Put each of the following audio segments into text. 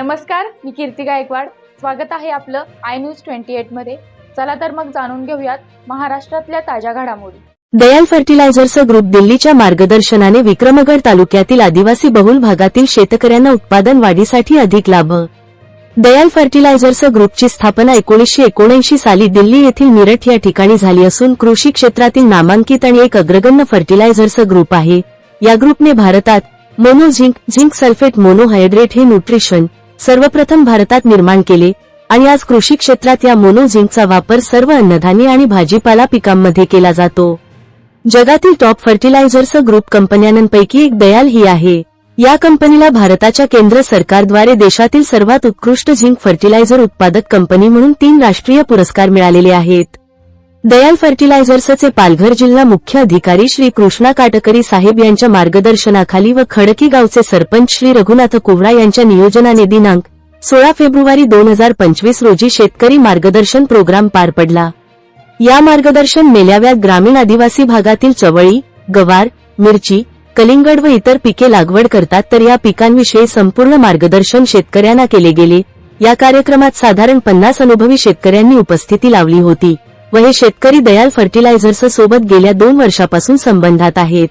नमस्कार मी कीर्ती गायकवाड. स्वागत आहे आपलं आय न्यूज ट्वेंटी एटमध्ये. चला तर मग जाणून घेऊयात महाराष्ट्रातल्या ताज्या घडामोडी. दयाल फर्टिलायझर्स ग्रुप दिल्लीच्या मार्गदर्शनाने विक्रमगड तालुक्यातील आदिवासी बहुल भागातील शेतकऱ्यांना उत्पादन वाढीसाठी अधिक लाभ. दयाल फर्टिलायझर्स ग्रुपची स्थापना एकोणीसशे एकोणऐंशी साली दिल्ली येथील मिरठ या ठिकाणी झाली असून कृषी क्षेत्रातील नामांकित आणि एक अग्रगण्य फर्टिलायझर्स ग्रुप आहे. या ग्रुपने भारतात mono zinc zinc sulphate monohydrate हे न्यूट्रिशन सर्वप्रथम भारतात निर्माण केले आणि आज कृषी क्षेत्रात या मोनोझिंकचा वापर सर्व अन्नधान्य आणि भाजीपाला पिकांमध्ये केला जातो. जगातील टॉप फर्टिलायझर्स ग्रुप कंपन्यांपैकी एक दयाल ही आहे. या कंपनीला भारताच्या केंद्र सरकारद्वारे देशातील सर्वात उत्कृष्ट झिंक फर्टिलायझर उत्पादक कंपनी म्हणून तीन राष्ट्रीय पुरस्कार मिळालेले आहेत. दयाल फर्टिलायझर्सचे पालघर जिल्हा मुख्य अधिकारी श्री कृष्णा काटकरी साहेब यांच्या मार्गदर्शनाखाली व खडकी गावचे सरपंच श्री रघुनाथ कोवळा यांच्या नियोजनाने दिनांक सोळा फेब्रुवारी दोन हजार पंचवीस रोजी शेतकरी मार्गदर्शन प्रोग्राम पार पडला. या मार्गदर्शन मेळाव्यात ग्रामीण आदिवासी भागातील चवळी गवार मिरची कलिंगड व इतर पिके लागवड करतात तर या पिकांविषयी संपूर्ण मार्गदर्शन शेतकऱ्यांना केले गेले. या कार्यक्रमात साधारण पन्नास अनुभवी शेतकऱ्यांनी उपस्थिती लावली होती. व हे शेतकरी दयाल फर्टिलायझर्स सोबत गेल्या दोन वर्षापासून संबंधात आहेत.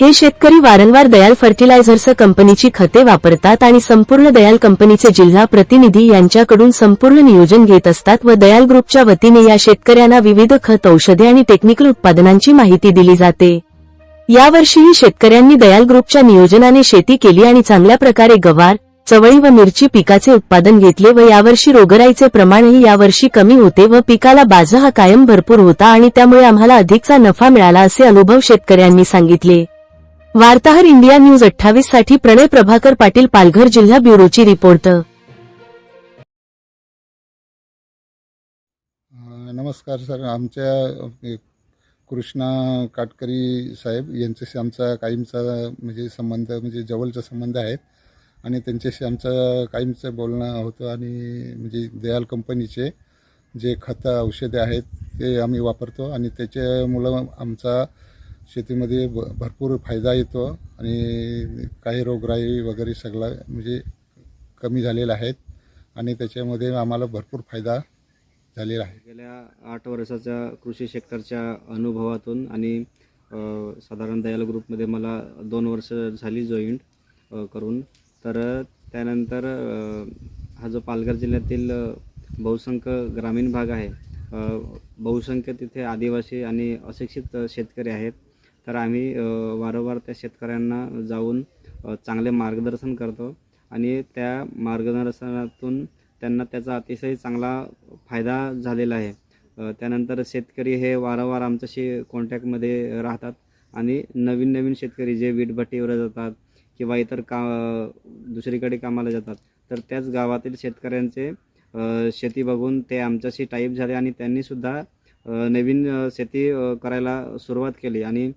हे शेतकरी वारंवार दयाल फर्टिलायझर्स कंपनीची खते वापरतात आणि संपूर्ण दयाल कंपनीचे जिल्हा प्रतिनिधी यांच्याकडून संपूर्ण नियोजन घेत असतात व दयाल ग्रुपच्या वतीने या शेतकऱ्यांना विविध खत औषधे आणि टेक्निकल उत्पादनांची माहिती दिली जाते. यावर्षीही शेतकऱ्यांनी दयाल ग्रुपच्या नियोजनाने शेती केली आणि चांगल्या प्रकारे गवार चवळी व मिरची पिकाचे उत्पादन घेतले व यावर्षी रोगराईचे प्रमाणही यावर्षी कमी होते व पिकाला बाजा हा कायम भरपूर होता आणि त्यामुळे आम्हाला अधिकचा नफा मिळाला असे अनुभव शेतकऱ्यांनी सांगितले. वार्ताहर इंडिया न्यूज अठ्ठावीससाठी प्रणय प्रभाकर पाटील पालघर जिल्हा ब्युरोची रिपोर्ट. नमस्कार सर. आमच्या कृष्णा काटकरी साहेब यांच्याशी आमचा कायमचा म्हणजे संबंध म्हणजे जवळचा संबंध आहे. आणि त्यांच्याशी आमचं कायमचं बोलणं होतं आणि म्हणजे दयाल कंपनीचे जे खतं औषधे आहेत ते आम्ही वापरतो आणि त्याच्यामुळं आमचा शेतीमध्ये भ भरपूर फायदा येतो आणि काही रोगराई वगैरे सगळं म्हणजे कमी झालेलं आहेत आणि त्याच्यामध्ये आम्हाला भरपूर फायदा झालेला आहे. गेल्या आठ वर्षाच्या कृषी सेक्टरच्या अनुभवातून आणि साधारण दयाल ग्रुपमध्ये मला दोन वर्ष झाली जॉईंट करून. तर त्यानंतर हा जो पालघर जिल्ह्यातील बहुसंख्य ग्रामीण भाग आहे बहुसंख्य तिथे आदिवासी आणि अशिक्षित शेतकरी आहेत. तर आम्ही वारंवार त्या शेतकऱ्यांना जाऊन चांगले मार्गदर्शन करतो आणि त्या मार्गदर्शनातून त्यांना त्याचा अतिशय चांगला फायदा झालेला आहे. त्यानंतर शेतकरी हे वारंवार आमच्याशी कॉन्टॅक्टमध्ये राहतात आणि नवीन नवीन शेतकरी जे वीटभट्टीवर जातात किंवा इतर का दुसरीकडे कामाला जातात. तर त्याच गावातील शेतकऱ्यांचे शेती बघून ते आमच्याशी टाईप झाले आणि त्यांनीसुद्धा नवीन शेती करायला सुरुवात केली. आणि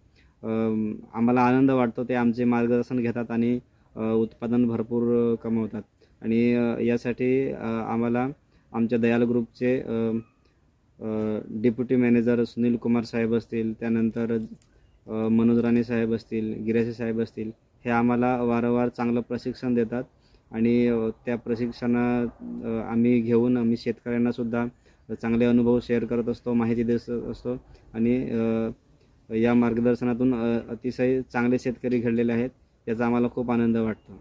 आम्हाला आनंद वाटतो ते आमचे मार्गदर्शन घेतात आणि उत्पादन भरपूर कमवतात. आणि यासाठी आम्हाला आमच्या दयाल ग्रुपचे डेप्युटी मॅनेजर सुनील कुमार साहेब असतील त्यानंतर मनोज राणे साहेब असतील गिरासे साहेब असतील हे आम्हाला वारंवार चांगलं प्रशिक्षण देतात. आणि त्या प्रशिक्षणात आम्ही घेऊन आम्ही शेतकऱ्यांनासुद्धा चांगले अनुभव शेअर करत असतो माहिती देत असतो. आणि या मार्गदर्शनातून अतिशय चांगले शेतकरी घडलेले आहेत याचा आम्हाला खूप आनंद वाटतो.